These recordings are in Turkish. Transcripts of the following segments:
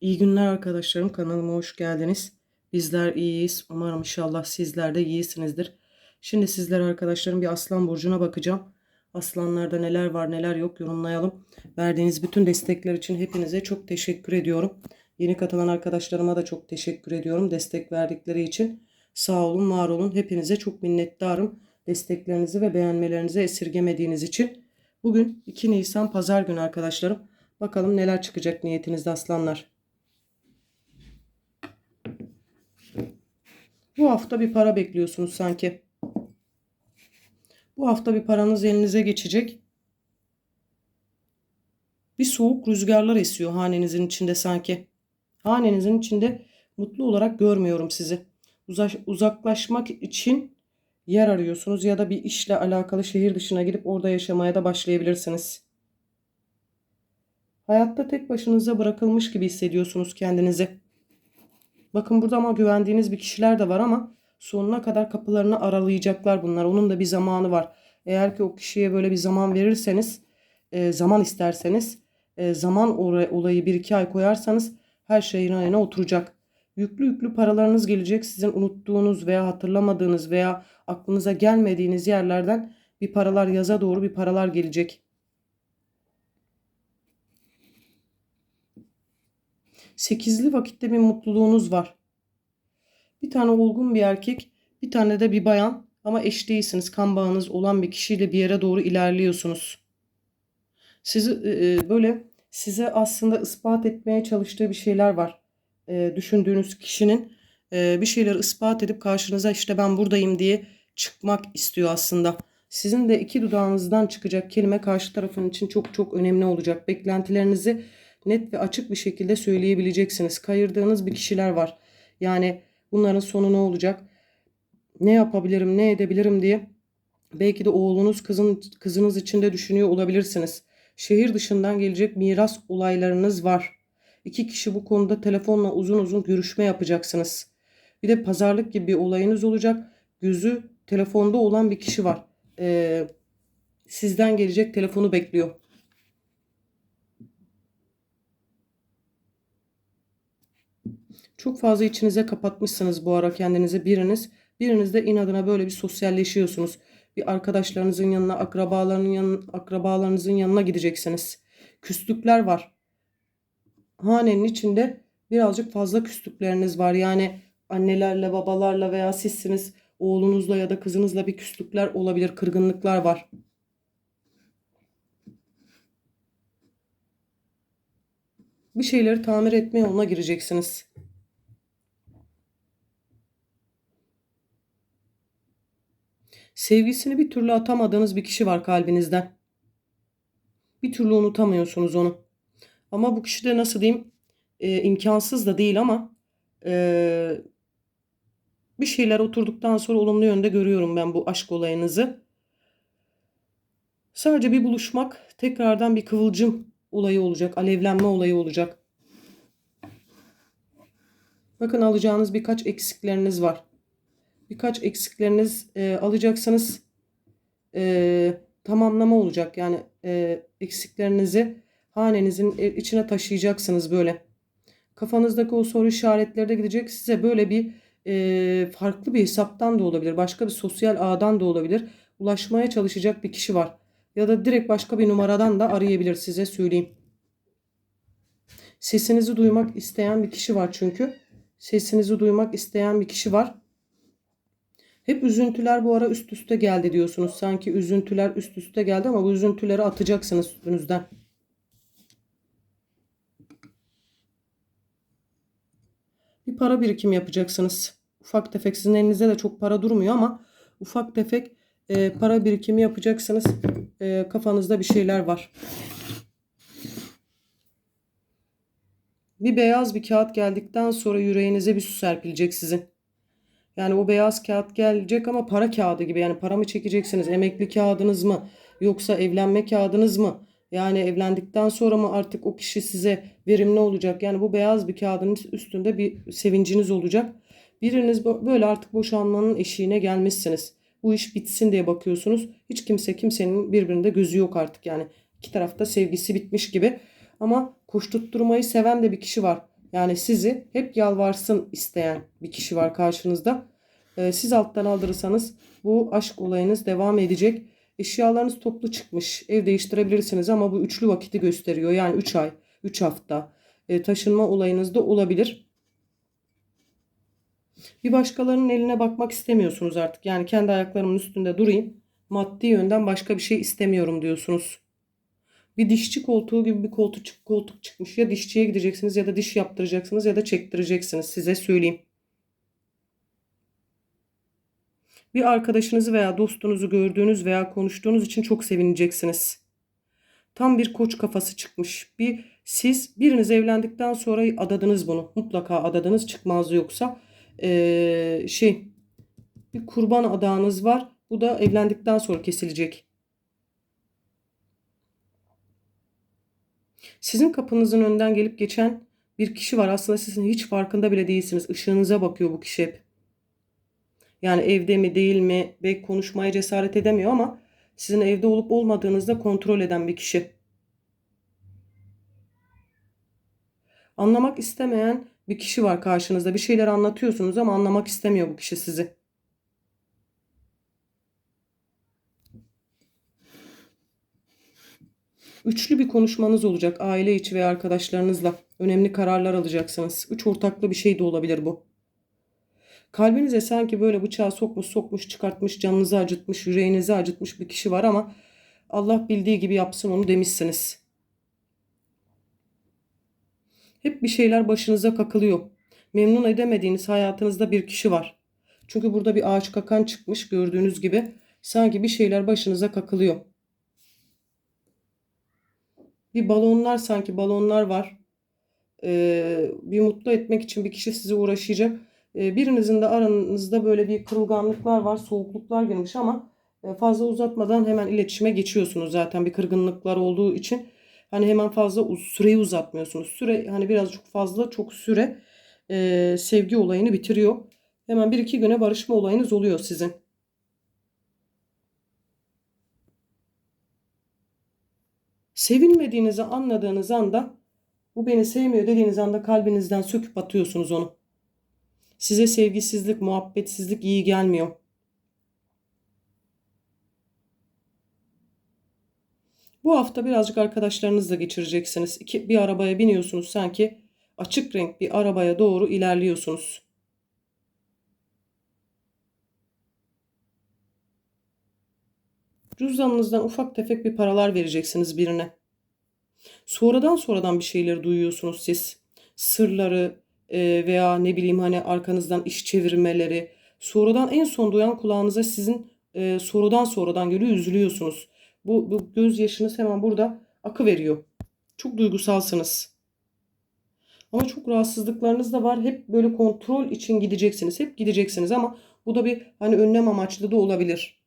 İyi günler arkadaşlarım. Kanalıma hoş geldiniz. Bizler iyiyiz. Umarım inşallah sizler de iyisinizdir. Şimdi sizlere arkadaşlarım bir aslan burcuna bakacağım. Aslanlarda neler var neler yok yorumlayalım. Verdiğiniz bütün destekler için hepinize çok teşekkür ediyorum. Yeni katılan arkadaşlarıma da çok teşekkür ediyorum. Destek verdikleri için. Sağ olun, var olun. Hepinize çok minnettarım. Desteklerinizi ve beğenmelerinizi esirgemediğiniz için. Bugün 2 Nisan Pazar günü arkadaşlarım. Bakalım neler çıkacak niyetinizde aslanlar. Bu hafta bir para bekliyorsunuz sanki. Bu hafta bir paranız elinize geçecek. Bir soğuk rüzgarlar esiyor hanenizin içinde sanki. Hanenizin içinde mutlu olarak görmüyorum sizi. Uza- uzaklaşmak için yer arıyorsunuz ya da bir işle alakalı şehir dışına gidip orada yaşamaya da başlayabilirsiniz. Hayatta tek başınıza bırakılmış gibi hissediyorsunuz kendinizi. Bakın burada ama güvendiğiniz bir kişiler de var ama sonuna kadar kapılarını aralayacaklar bunlar. Onun da bir zamanı var. Eğer ki o kişiye böyle bir zaman verirseniz, e, zaman isterseniz, e, zaman olayı bir iki ay koyarsanız her şey rayına oturacak. Yüklü yüklü paralarınız gelecek. Sizin unuttuğunuz veya hatırlamadığınız veya aklınıza gelmediğiniz yerlerden bir paralar yaza doğru bir paralar gelecek. Sekizli vakitte bir mutluluğunuz var. Bir tane olgun bir erkek, bir tane de bir bayan ama eş değilsiniz. Kan bağınız olan bir kişiyle bir yere doğru ilerliyorsunuz. Sizi e, e, böyle size aslında ispat etmeye çalıştığı bir şeyler var. E, düşündüğünüz kişinin e, bir şeyleri ispat edip karşınıza işte ben buradayım diye çıkmak istiyor aslında. Sizin de iki dudağınızdan çıkacak kelime karşı tarafın için çok çok önemli olacak. Beklentilerinizi net ve açık bir şekilde söyleyebileceksiniz. Kayırdığınız bir kişiler var. Yani bunların sonu ne olacak? Ne yapabilirim, ne edebilirim diye belki de oğlunuz, kızın, kızınız için de düşünüyor olabilirsiniz. Şehir dışından gelecek miras olaylarınız var. İki kişi bu konuda telefonla uzun uzun görüşme yapacaksınız. Bir de pazarlık gibi bir olayınız olacak. Gözü telefonda olan bir kişi var. Ee, sizden gelecek telefonu bekliyor. Çok fazla içinize kapatmışsınız bu ara kendinizi biriniz. Biriniz de inadına böyle bir sosyalleşiyorsunuz. Bir arkadaşlarınızın yanına, akrabalarının yanına, akrabalarınızın yanına gideceksiniz. Küslükler var. Hanenin içinde birazcık fazla küslükleriniz var. Yani annelerle, babalarla veya sizsiniz oğlunuzla ya da kızınızla bir küslükler olabilir, kırgınlıklar var. Bir şeyleri tamir etme yoluna gireceksiniz. Sevgisini bir türlü atamadığınız bir kişi var kalbinizden. Bir türlü unutamıyorsunuz onu. Ama bu kişi de nasıl diyeyim e, imkansız da değil ama e, bir şeyler oturduktan sonra olumlu yönde görüyorum ben bu aşk olayınızı. Sadece bir buluşmak tekrardan bir kıvılcım olayı olacak, alevlenme olayı olacak. Bakın alacağınız birkaç eksikleriniz var. Birkaç eksikleriniz e, alacaksınız. E, tamamlama olacak. Yani e, eksiklerinizi hanenizin e, içine taşıyacaksınız böyle. Kafanızdaki o soru işaretleri de gidecek. Size böyle bir e, farklı bir hesaptan da olabilir. Başka bir sosyal ağdan da olabilir. Ulaşmaya çalışacak bir kişi var. Ya da direkt başka bir numaradan da arayabilir size söyleyeyim. Sesinizi duymak isteyen bir kişi var çünkü. Sesinizi duymak isteyen bir kişi var. Hep üzüntüler bu ara üst üste geldi diyorsunuz. Sanki üzüntüler üst üste geldi ama bu üzüntüleri atacaksınız üstünüzden. Bir para birikim yapacaksınız. Ufak tefek sizin elinizde de çok para durmuyor ama ufak tefek e, para birikimi yapacaksınız. E, kafanızda bir şeyler var. Bir beyaz bir kağıt geldikten sonra yüreğinize bir su serpilecek sizin. Yani o beyaz kağıt gelecek ama para kağıdı gibi. Yani para mı çekeceksiniz? Emekli kağıdınız mı? Yoksa evlenme kağıdınız mı? Yani evlendikten sonra mı artık o kişi size verimli olacak? Yani bu beyaz bir kağıdın üstünde bir sevinciniz olacak. Biriniz böyle artık boşanmanın eşiğine gelmişsiniz. Bu iş bitsin diye bakıyorsunuz. Hiç kimse kimsenin birbirinde gözü yok artık yani. İki tarafta sevgisi bitmiş gibi. Ama koşturtturmayı seven de bir kişi var. Yani sizi hep yalvarsın isteyen bir kişi var karşınızda. Ee, siz alttan aldırırsanız bu aşk olayınız devam edecek. Eşyalarınız toplu çıkmış. Ev değiştirebilirsiniz ama bu üçlü vakiti gösteriyor. Yani 3 ay, 3 hafta e, taşınma olayınız da olabilir. Bir başkalarının eline bakmak istemiyorsunuz artık. Yani kendi ayaklarımın üstünde durayım. Maddi yönden başka bir şey istemiyorum diyorsunuz. Bir dişçi koltuğu gibi bir koltuk, koltuk çıkmış. Ya dişçiye gideceksiniz ya da diş yaptıracaksınız ya da çektireceksiniz. Size söyleyeyim. Bir arkadaşınızı veya dostunuzu gördüğünüz veya konuştuğunuz için çok sevineceksiniz. Tam bir koç kafası çıkmış. Bir siz biriniz evlendikten sonra adadınız bunu. Mutlaka adadınız çıkmaz yoksa ee, şey bir kurban adağınız var. Bu da evlendikten sonra kesilecek. Sizin kapınızın önünden gelip geçen bir kişi var. Aslında sizin hiç farkında bile değilsiniz. Işığınıza bakıyor bu kişi hep. Yani evde mi değil mi belki konuşmaya cesaret edemiyor ama sizin evde olup olmadığınızda kontrol eden bir kişi. Anlamak istemeyen bir kişi var karşınızda. Bir şeyler anlatıyorsunuz ama anlamak istemiyor bu kişi sizi. Üçlü bir konuşmanız olacak aile içi ve arkadaşlarınızla. Önemli kararlar alacaksınız. Üç ortaklı bir şey de olabilir bu. Kalbinize sanki böyle bıçağı sokmuş sokmuş çıkartmış canınızı acıtmış yüreğinizi acıtmış bir kişi var ama Allah bildiği gibi yapsın onu demişsiniz. Hep bir şeyler başınıza kakılıyor. Memnun edemediğiniz hayatınızda bir kişi var. Çünkü burada bir ağaç kakan çıkmış gördüğünüz gibi. Sanki bir şeyler başınıza kakılıyor. Bir balonlar sanki balonlar var. Ee, bir mutlu etmek için bir kişi sizi uğraşacak. Ee, birinizin de aranızda böyle bir kırılganlıklar var, soğukluklar girmiş ama e, fazla uzatmadan hemen iletişime geçiyorsunuz zaten bir kırgınlıklar olduğu için. Hani hemen fazla süreyi uzatmıyorsunuz. Süre hani birazcık fazla çok süre e, sevgi olayını bitiriyor. Hemen bir iki güne barışma olayınız oluyor sizin. Sevilmediğinizi anladığınız anda bu beni sevmiyor dediğiniz anda kalbinizden söküp atıyorsunuz onu. Size sevgisizlik, muhabbetsizlik iyi gelmiyor. Bu hafta birazcık arkadaşlarınızla geçireceksiniz. İki, bir arabaya biniyorsunuz sanki açık renk bir arabaya doğru ilerliyorsunuz. Cüzdanınızdan ufak tefek bir paralar vereceksiniz birine. Sonradan sonradan bir şeyleri duyuyorsunuz siz. Sırları e, veya ne bileyim hani arkanızdan iş çevirmeleri. Sonradan en son duyan kulağınıza sizin e, sorudan sonradan geliyor üzülüyorsunuz. Bu, bu göz yaşınız hemen burada akı veriyor. Çok duygusalsınız. Ama çok rahatsızlıklarınız da var. Hep böyle kontrol için gideceksiniz. Hep gideceksiniz ama bu da bir hani önlem amaçlı da olabilir.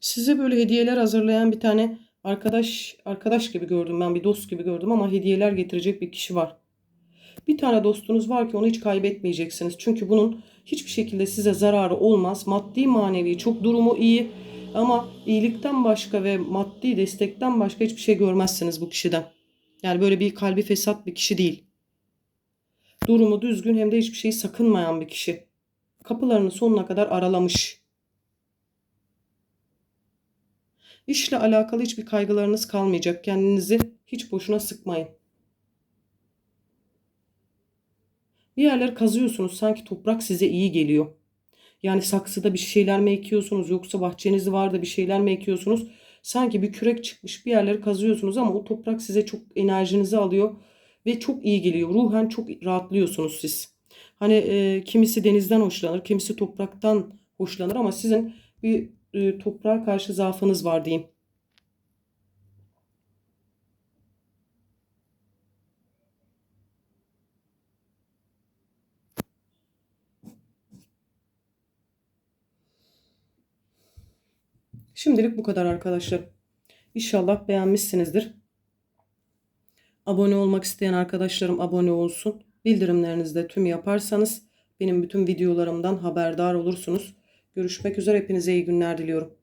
Size böyle hediyeler hazırlayan bir tane arkadaş arkadaş gibi gördüm ben bir dost gibi gördüm ama hediyeler getirecek bir kişi var. Bir tane dostunuz var ki onu hiç kaybetmeyeceksiniz. Çünkü bunun hiçbir şekilde size zararı olmaz. Maddi manevi çok durumu iyi ama iyilikten başka ve maddi destekten başka hiçbir şey görmezsiniz bu kişiden. Yani böyle bir kalbi fesat bir kişi değil. Durumu düzgün hem de hiçbir şeyi sakınmayan bir kişi. Kapılarını sonuna kadar aralamış. İşle alakalı hiçbir kaygılarınız kalmayacak. Kendinizi hiç boşuna sıkmayın. Bir yerler kazıyorsunuz sanki toprak size iyi geliyor. Yani saksıda bir şeyler mi ekiyorsunuz yoksa bahçeniz var da bir şeyler mi ekiyorsunuz? Sanki bir kürek çıkmış bir yerleri kazıyorsunuz ama o toprak size çok enerjinizi alıyor ve çok iyi geliyor. Ruhen çok rahatlıyorsunuz siz. Hani e, kimisi denizden hoşlanır, kimisi topraktan hoşlanır ama sizin bir e, toprağa karşı zaafınız var diyeyim. Şimdilik bu kadar arkadaşlar. İnşallah beğenmişsinizdir. Abone olmak isteyen arkadaşlarım abone olsun. Bildirimlerinizi de tüm yaparsanız benim bütün videolarımdan haberdar olursunuz. Görüşmek üzere hepinize iyi günler diliyorum.